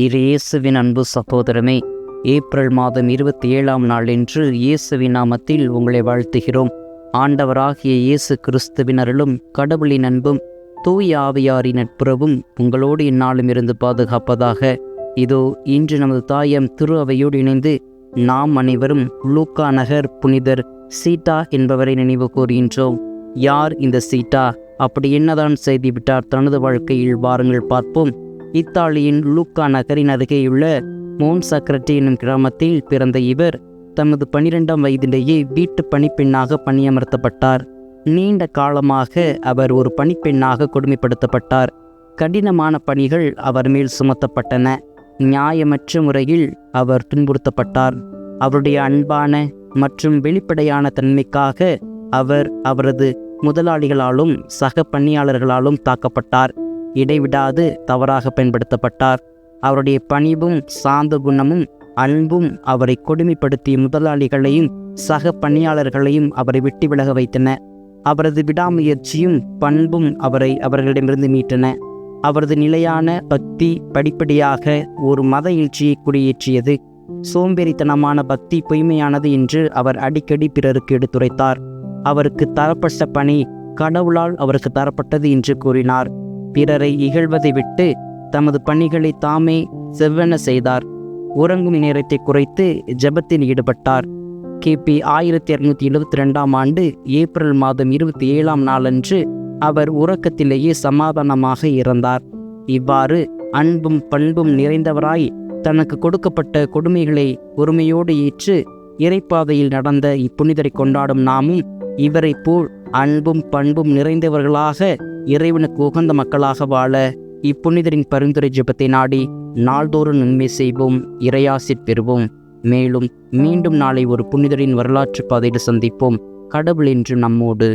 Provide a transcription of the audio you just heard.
இரு இயேசுவின் அன்பு சகோதரமே. ஏப்ரல் மாதம் இருபத்தி ஏழாம் நாளன்று இயேசுவின் நாமத்தில் உங்களை வாழ்த்துகிறோம். ஆண்டவராகிய இயேசு கிறிஸ்துவின் அருளும் கடவுளின் அன்பும் தூய ஆவியாரின் நட்புறவும் உங்களோடு இந்நாளும் இருந்து பாதுகாப்பதாக. இதோ இன்று நமது தாயம் திரு அவையோடு இணைந்து நாம் அனைவரும் லூக்கா நகர் புனிதர் சீட்டா என்பவரை நினைவு கூறுகின்றோம். யார் இந்த சீட்டா? அப்படி என்னதான் செய்துவிட்டார் தனது வாழ்க்கையில்? வாருங்கள் பார்ப்போம். இத்தாலியின் லூக்கா நகரின் அருகேயுள்ள மோன் சக்ரட்டி என்னும் கிராமத்தில் பிறந்த இவர் தமது பனிரெண்டாம் வயதிலேயே வீட்டு பணிப்பெண்ணாக பணியமர்த்தப்பட்டார். நீண்ட காலமாக அவர் ஒரு பணிப்பெண்ணாக கொடுமைப்படுத்தப்பட்டார். கடினமான பணிகள் அவர் மேல் சுமத்தப்பட்டன. நியாயமற்ற முறையில் அவர் துன்புறுத்தப்பட்டார். அவருடைய அன்பான மற்றும் வெளிப்படையான தன்மைக்காக அவர் அவரது முதலாளிகளாலும் சக பணியாளர்களாலும் தாக்கப்பட்டார். இடைவிடாது தவறாக பயன்படுத்தப்பட்டார். அவருடைய பணிவும் சாந்த குணமும் அன்பும் அவரை கொடுமைப்படுத்திய முதலாளிகளையும் சக பணியாளர்களையும் அவரை விட்டு விலக வைத்தன. அவரது விடாமுயற்சியும் பண்பும் அவரை அவர்களிடமிருந்து மீட்டன. அவரது நிலையான பக்தி படிப்படியாக ஒரு மத எழுச்சியை குடியேற்றியது. சோம்பேறித்தனமான பக்தி பொய்மையானது என்று அவர் அடிக்கடி பிறருக்கு எடுத்துரைத்தார். அவருக்கு தரப்பட்ட பணி கடவுளால் அவருக்கு தரப்பட்டது என்று கூறினார். பிறரை இகழ்வதை விட்டு தமது பணிகளை தாமே செவ்வென செய்தார். உறங்கும் நேரத்தை குறைத்து ஜெபத்தில் ஈடுபட்டார். கிபி ஆயிரத்தி இரநூத்தி எழுபத்தி ரெண்டாம் ஆண்டு ஏப்ரல் மாதம் இருபத்தி ஏழாம் நாளன்று அவர் உறக்கத்திலேயே சமாதானமாக இறந்தார். இவ்வாறு அன்பும் பண்பும் நிறைந்தவராய் தனக்கு கொடுக்கப்பட்ட கொடுமைகளை பொறுமையோடு ஏற்று இறைப்பாதையில் நடந்த இப்புனிதரை கொண்டாடும் நாமும் இவரைப் போல் அன்பும் பண்பும் நிறைந்தவர்களாக இறைவனுக்கு உகந்த மக்களாக வாழ இப்புனிதரின் பரிந்துரை ஜெபத்தை நாடி நாள்தோறும் நன்மை செய்வோம் இறையாசிற் பெறுவோம். மேலும் மீண்டும் நாளை ஒரு புனிதரின் வரலாற்று பாதையில் சந்திப்போம். கடவுள் என்று நம்மோடு.